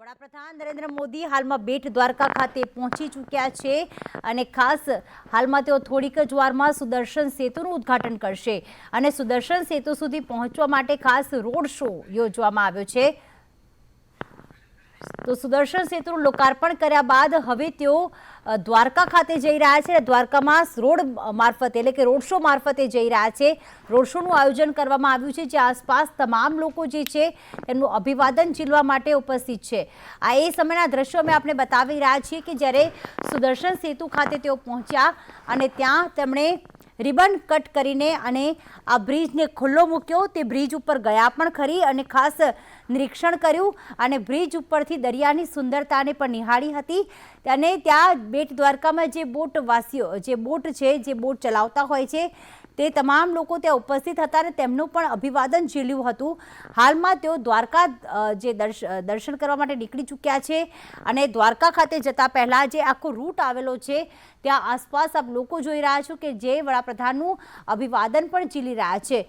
વડાપ્રધાન નરેન્દ્ર મોદી હાલમાં બેટ દ્વારકા ખાતે પહોંચી ચૂક્યા છે અને ખાસ હાલમાં તેઓ થોડીક જ વારમાં સુદર્શન સેતુનું ઉદ્ઘાટન કરશે. અને સુદર્શન સેતુ સુધી પહોંચવા માટે ખાસ રોડ શો યોજવામાં આવ્યો છે. તો સુદર્શન સેતુનું લોકાર્પણ કર્યા બાદ હવે તેઓ દ્વારકા ખાતે જઈ રહ્યા છે. દ્વારકામાં રોડ મારફતે, એટલે કે રોડ શો મારફતે જઈ રહ્યા છે. રોડ શોનું આયોજન કરવામાં આવ્યું છે, જે આસપાસ તમામ લોકો જે છે, એમનું અભિવાદન ઝીલવા માટે ઉપસ્થિત છે. આ એ સમયના દ્રશ્યો અમે આપણે બતાવી રહ્યા છીએ કે જ્યારે સુદર્શન સેતુ ખાતે તેઓ પહોંચ્યા અને ત્યાં તેમણે રિબન કટ કરીને અને આ બ્રિજને ખુલ્લો મૂક્યો. તે બ્રિજ ઉપર ગયા પણ ખરી અને ખાસ નિરીક્ષણ કર્યું અને બ્રિજ ઉપરથી દરિયાની સુંદરતાને પણ નિહાળી હતી. અને ત્યાં બેટ દ્વારકામાં જે બોટવાસીઓ, જે બોટ છે, જે બોટ ચલાવતા હોય છે તે તમામ લોકો ત્યાં ઉપસ્થિત હતા અને તેમનું પણ અભિવાદન ઝીલ્યું હતું. હાલમાં તેઓ દ્વારકા જે દર્શ દર્શન કરવા માટે નીકળી ચૂક્યા છે અને દ્વારકા ખાતે જતા પહેલાં જે આખો રૂટ આવેલો છે, ત્યાં આસપાસ આપ લોકો જોઈ રહ્યા છો કે જે વડાપ્રધાનનું અભિવાદન પણ ઝીલી રહ્યા છે.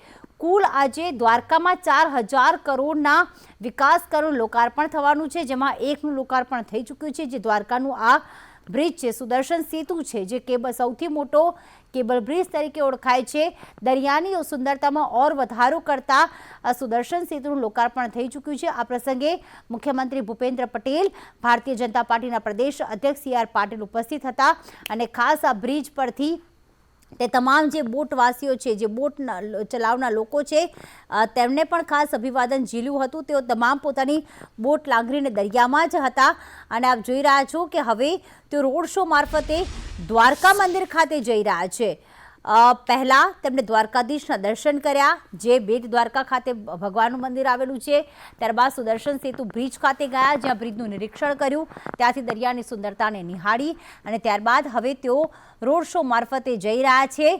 કુલ આજે દ્વારકામાં ચાર હજાર કરોડના વિકાસ કરોડ લોકાર્પણ થવાનું છે, જેમાં એકનું લોકાર્પણ થઈ ચૂક્યું છે, જે દ્વારકાનું આ બ્રિજ છે, સુદર્શન સેતુ છે, જે કેબલ સૌથી મોટો કેબલ બ્રિજ તરીકે ઓળખાય છે. દરિયાની સુંદરતામાં ઓર વધારો કરતા સુદર્શન સેતુનું લોકાર્પણ થઈ ચૂક્યું છે. આ પ્રસંગે મુખ્યમંત્રી ભૂપેન્દ્ર પટેલ, ભારતીય જનતા પાર્ટીના પ્રદેશ અધ્યક્ષ સી આર પાટીલ ઉપસ્થિત હતા અને ખાસ આ બ્રિજ પરથી તે તમામ જે બોટવાસીઓ છે, જે બોટ ચલાવનાર લોકો છે તેમને પણ ખાસ અભિવાદન ઝીલ્યું હતું. તેઓ તમામ પોતાની બોટ લાંગરીને દરિયામાં જ હતા. અને આપ જોઈ રહ્યા છો કે હવે તેઓ રોડ શો મારફતે દ્વારકા મંદિર ખાતે જઈ રહ્યા છે. પહેલા તેમણે દ્વારકાધીશના દર્શન કર્યા, જે બેટ દ્વારકા ખાતે ભગવાનનું મંદિર આવેલું છે. ત્યારબાદ સુદર્શન સેતુ બ્રિજ ખાતે ગયા, જ્યાં બ્રિજનું નિરીક્ષણ કર્યું. ત્યાંથી દરિયાની સુંદરતાને નિહાળી અને ત્યારબાદ હવે તેઓ રોડ શો મારફતે જઈ રહ્યા છે.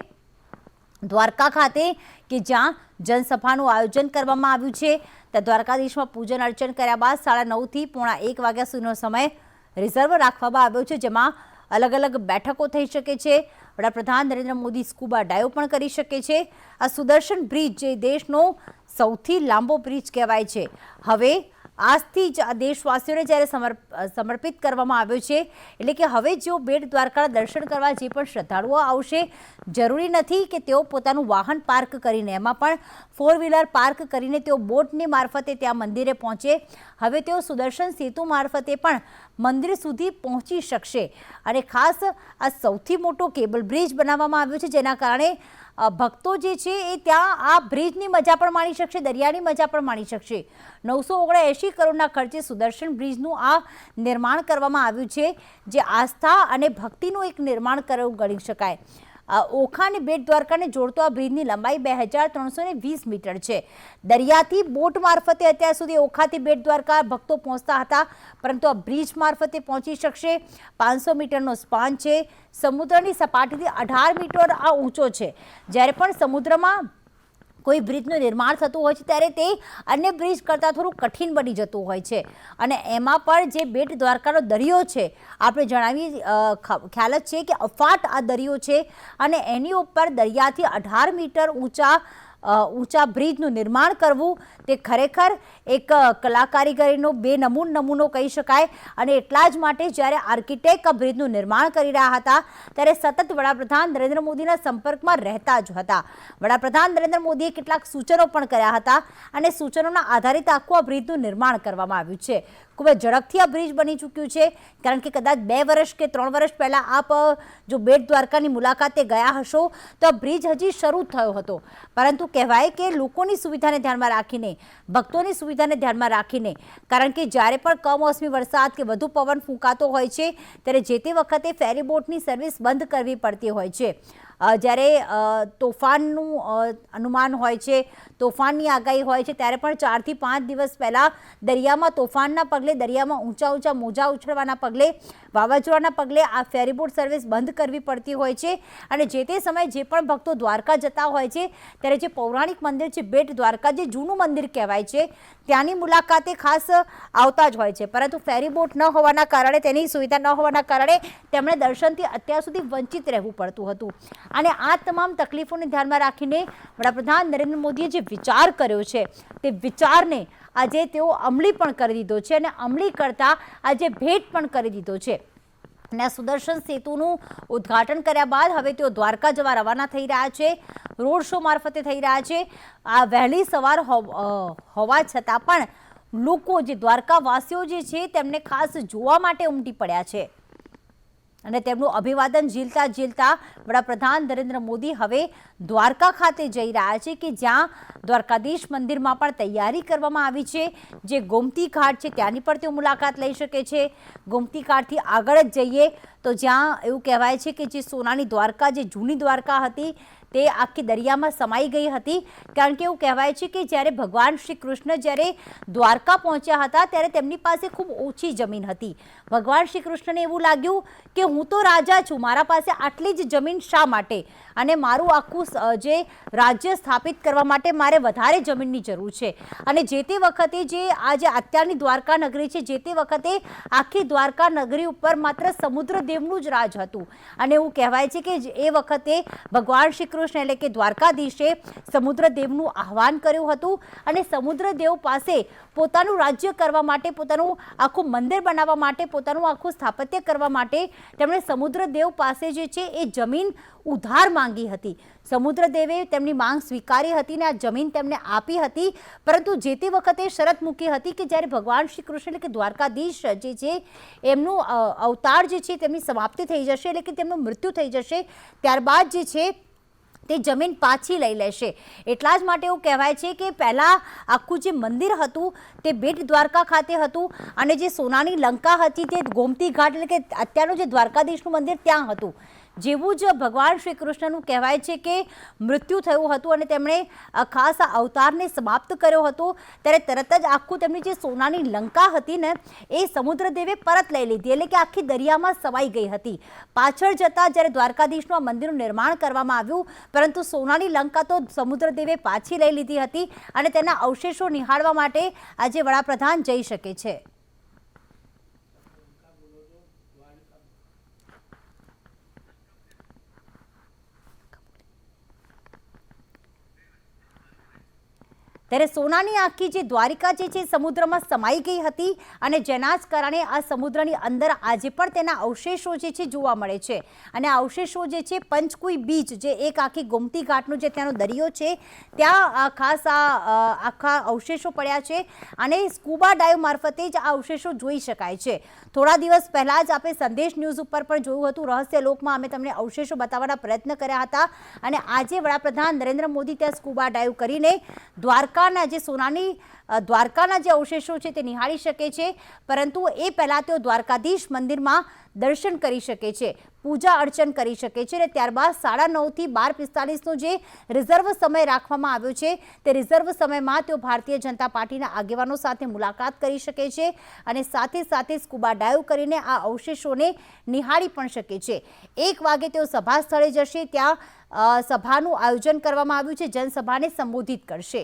દ્વારકા ખાતે, કે જ્યાં જનસભાનું આયોજન કરવામાં આવ્યું છે. ત્યાં દ્વારકાધીશમાં પૂજન અર્ચન કર્યા બાદ સાડા નવથી પોણા એક વાગ્યા સુધીનો સમય રિઝર્વ રાખવામાં આવ્યો છે, જેમાં અલગ અલગ બેઠકો થઈ શકે છે. વડાપ્રધાન નરેન્દ્ર મોદી સ્કૂબા ડાયો પણ કરી શકે છે. આ સુદર્શન બ્રિજ જે દેશનો સૌથી લાંબો બ્રિજ કહેવાય છે. હવે આજથી જ આ દેશવાસીઓને જ્યારે સમર્પ સમર્પિત કરવામાં આવ્યો છે, એટલે કે હવે જો બેટ દ્વારકા દર્શન કરવા જે પણ શ્રદ્ધાળુઓ આવશે, જરૂરી નથી કે તેઓ પોતાનું વાહન પાર્ક કરીને, એમાં પણ ફોર વ્હીલર પાર્ક કરીને તેઓ બોટની મારફતે ત્યાં મંદિરે પહોંચે. હવે તેઓ સુદર્શન સેતુ મારફતે પણ મંદિર સુધી પહોંચી શકશે. અને ખાસ આ સૌથી મોટો કેબલ બ્રિજ બનાવવામાં આવ્યો છે, જેના કારણે ભક્તો જે છે એ ત્યાં આ બ્રિજની મજા પણ માણી શકશે, દરિયાની મજા પણ માણી શકશે. નવસો ઓગણએંશી કરોડના ખર્ચે સુદર્શન બ્રિજનું આ નિર્માણ કરવામાં આવ્યું છે, જે આસ્થા અને ભક્તિનું એક નિર્માણ કરવું ગણી શકાય. ઓખા અને બેટ દ્વારકાને જોડતો આ બ્રિજની લંબાઈ બે હજાર ત્રણસો ને વીસ મીટર છે. દરિયાથી બોટ મારફતે અત્યાર સુધી ઓખાથી બેટ દ્વારકા ભક્તો પહોંચતા હતા, પરંતુ આ બ્રિજ મારફતે પહોંચી શકશે પાંચસો મીટરનો સ્પાન છે. સમુદ્રની સપાટીથી અઢાર મીટર આ ઊંચો છે. જ્યારે પણ સમુદ્રમાં કોઈ બ્રિજનું નિર્માણ થતું હોય છે ત્યારે તે અન્ય બ્રિજ કરતાં થોડું કઠિન બની જતું હોય છે. અને એમાં પણ જે બેટ દ્વારકાનો દરિયો છે, આપણે જણાવી ખ્યાલ જ છે કે અફાટ આ દરિયો છે અને એની ઉપર દરિયાથી અઢાર મીટર ઊંચા ઊંચા બ્રિજનું નિર્માણ કરવું તે ખરેખર એક કલાકારીગરીનો બે નમૂન નમૂનો કહી શકાય. અને એટલા જ માટે જ્યારે આર્કિટેક્ટ બ્રિજનું નિર્માણ કરી રહ્યા હતા, ત્યારે સતત વડાપ્રધાન નરેન્દ્ર મોદીના સંપર્કમાં રહેતા જ હતા. વડાપ્રધાન નરેન્દ્ર મોદીએ કેટલાક સૂચનો પણ કર્યા હતા અને સૂચનોના આધારિત આખું આ બ્રિજનું નિર્માણ કરવામાં આવ્યું છે. ખૂબ જ ઝડપથી આ બ્રિજ બની ચૂક્યું છે. કારણ કે કદાચ બે વર્ષ કે ત્રણ વર્ષ પહેલાં આપ જો બેટ દ્વારકાની મુલાકાતે ગયા હશો, તો બ્રિજ હજી શરૂ થયો હતો. પરંતુ કહેવાય કે લોકોની સુવિધાને ધ્યાનમાં રાખીને, ભક્તોની સુવિધાને ધ્યાનમાં રાખીને, કારણ કે જ્યારે પણ કમોસમી વરસાદ કે વધુ પવન ફૂંકાતો હોય છે, ત્યારે જે તે વખતે ફેરી બોટની સર્વિસ બંધ કરવી પડતી હોય છે. જ્યારે તોફાનનું અનુમાન હોય છે, તોફાનની આગાહી હોય છે, ત્યારે પણ ચારથી પાંચ દિવસ પહેલાં દરિયામાં તોફાનના પગલે, દરિયામાં ઊંચા ઊંચા મોજા ઉછળવાના પગલે, વાવાઝોડાના પગલે આ ફેરીબોટ સર્વિસ બંધ કરવી પડતી હોય છે. અને જે તે સમયે જે પણ ભક્તો દ્વારકા જતા હોય છે, ત્યારે જે પૌરાણિક મંદિર છે, બેટ દ્વારકા, જે જૂનું મંદિર કહેવાય છે, ત્યાંની મુલાકાતે ખાસ આવતા જ હોય છે. પરંતુ ફેરીબોટ ન હોવાના કારણે, તેની સુવિધા ન હોવાના કારણે તેમણે દર્શનથી અત્યાર સુધી વંચિત રહેવું પડતું હતું. અને આ તમામ તકલીફોને ધ્યાનમાં રાખીને વડાપ્રધાન નરેન્દ્ર મોદીએ જે વિચાર કર્યો છે, તે વિચારને આજે તેઓ અમલી પણ કરી દીધો છે અને અમલી કરતાં આજે ભેટ પણ કરી દીધો છે. અને આ સુદર્શન સેતુનું ઉદ્ઘાટન કર્યા બાદ હવે તેઓ દ્વારકા જવા રવાના થઈ રહ્યા છે, રોડ શો મારફતે થઈ રહ્યા છે. આ વહેલી સવાર હોવા છતાં પણ લોકો જે દ્વારકાવાસીઓ જે છે તેમને ખાસ જોવા માટે ઉમટી પડ્યા છે. અને તેમનું અભિવાદન ઝીલતા ઝીલતા વડાપ્રધાન નરેન્દ્ર મોદી હવે દ્વારકા ખાતે જઈ રહ્યા છે કે જ્યાં દ્વારકાધીશ મંદિરમાં પણ તૈયારી કરવામાં આવી છે. જે ગોમતી ઘાટ છે ત્યાંની પણ તેઓ મુલાકાત લઈ શકે છે. ગોમતી ઘાટથી આગળ જ જઈએ તો જ્યાં એવું કહેવાય છે કે જે સોનાની દ્વારકા, જે જૂની દ્વારકા હતી તે આખી દરિયામાં સમાઈ ગઈ હતી. કારણ કે એવું કહેવાય છે કે જ્યારે ભગવાન શ્રી કૃષ્ણ જ્યારે દ્વારકા પહોંચ્યા હતા, ત્યારે તેમની પાસે ખૂબ ઓછી જમીન હતી. ભગવાન શ્રી કૃષ્ણને એવું લાગ્યું કે હું તો રાજા છું, મારા પાસે આટલી જ જમીન શા માટે? અને મારું આખું જે રાજ્ય સ્થાપિત કરવા માટે મારે વધારે જમીનની જરૂર છે. અને જે તે વખતે જે આ જે અત્યારની દ્વારકા નગરી છે, જે તે વખતે આખી દ્વારકા નગરી ઉપર માત્ર સમુદ્રદેવનું જ રાજ હતું. અને એવું કહેવાય છે કે એ વખતે ભગવાન શ્રી કૃષ્ણ એટલે કે દ્વારકાધીશે સમુદ્રદેવનું આહવાન કર્યું હતું અને સમુદ્રદેવ પાસે પોતાનું રાજ્ય કરવા માટે, પોતાનું આખું મંદિર બનાવવા માટે, પોતાનું આખું સ્થાપત્ય કરવા માટે તેમણે સમુદ્રદેવ પાસે જે છે એ જમીન ઉધાર માંગી હતી. સમુદ્રદેવે તેમની માંગ સ્વીકારી હતી ને આ જમીન તેમને આપી હતી. પરંતુ જે તે વખતે શરત મૂકી હતી કે જ્યારે ભગવાન શ્રી કૃષ્ણ એટલે કે દ્વારકાધીશ જે છે એમનું અવતાર જે છે તેમની સમાપ્તિ થઈ જશે, એટલે કે તેમનું મૃત્યુ થઈ જશે, ત્યારબાદ જે છે તે જમીન પાછી લઈ લેશે. એટલા જ માટે એવું કહેવાય છે કે પહેલાં આખું જે મંદિર હતું, તે બેટ દ્વારકા ખાતે હતું અને જે સોનાની લંકા હતી તે ગોમતી ઘાટ એટલે કે અત્યારનું જે દ્વારકાધીશનું મંદિર ત્યાં હતું. જેવું જ ભગવાન શ્રી કૃષ્ણનું કહેવાય છે કે મૃત્યુ થયું હતું અને તેમણે ખાસ આ અવતારને સમાપ્ત કર્યો હતો. ત્યારે તરત જ આખું તેમની જે સોનાની લંકા હતી ને, એ સમુદ્રદેવે પરત લઈ લીધી. એટલે કે આખી દરિયામાં સવાઈ ગઈ હતી. પાછળ જતાં જ્યારે દ્વારકાધીશનું આ મંદિરનું નિર્માણ કરવામાં આવ્યું, પરંતુ સોનાની લંકા તો સમુદ્રદેવે પાછી લઈ લીધી હતી અને તેના અવશેષો નિહાળવા માટે આજે વડાપ્રધાન જઈ શકે છે. ત્યારે સોનાની આખી જે દ્વારિકા જે છે સમુદ્રમાં સમાઈ ગઈ હતી અને જેના જ કારણે આ સમુદ્રની અંદર આજે પણ તેના અવશેષો જે છે જોવા મળે છે. અને અવશેષો જે છે પંચકુઈ બીચ જે એક આખી ગોમતી ઘાટનો જે ત્યાંનો દરિયો છે, ત્યાં ખાસ આ આખા અવશેષો પડ્યા છે અને સ્કૂબા ડાઈવ મારફતે જ આ અવશેષો જોઈ શકાય છે. થોડા દિવસ પહેલાં જ આપણે સંદેશ ન્યૂઝ ઉપર પણ જોયું હતું, રહસ્ય લોકમાં અમે તમને અવશેષો બતાવવાના પ્રયત્ન કર્યા હતા અને આજે વડાપ્રધાન નરેન્દ્ર મોદી ત્યાં સ્કૂબા ડાઈવ કરીને દ્વારકાના જે સોનાની દ્વારકાના જે અવશેષો છે તે નિહાળી શકે છે. પરંતુ એ પહેલાં તેઓ દ્વારકાધીશ મંદિરમાં દર્શન કરી શકે છે, પૂજા અર્ચન કરી શકે છે અને ત્યારબાદ સાડા નવથી બાર પિસ્તાલીસનો જે રિઝર્વ સમય રાખવામાં આવ્યો છે, તે રિઝર્વ સમયમાં તેઓ ભારતીય જનતા પાર્ટીના આગેવાનો સાથે મુલાકાત કરી શકે છે અને સાથે સાથે સ્કૂબા ડાઈવ કરીને આ અવશેષોને નિહાળી પણ શકે છે. એક વાગે તેઓ સભા સ્થળે જશે, ત્યાં સભાનું આયોજન કરવામાં આવ્યું છે, જનસભાને સંબોધિત કરશે.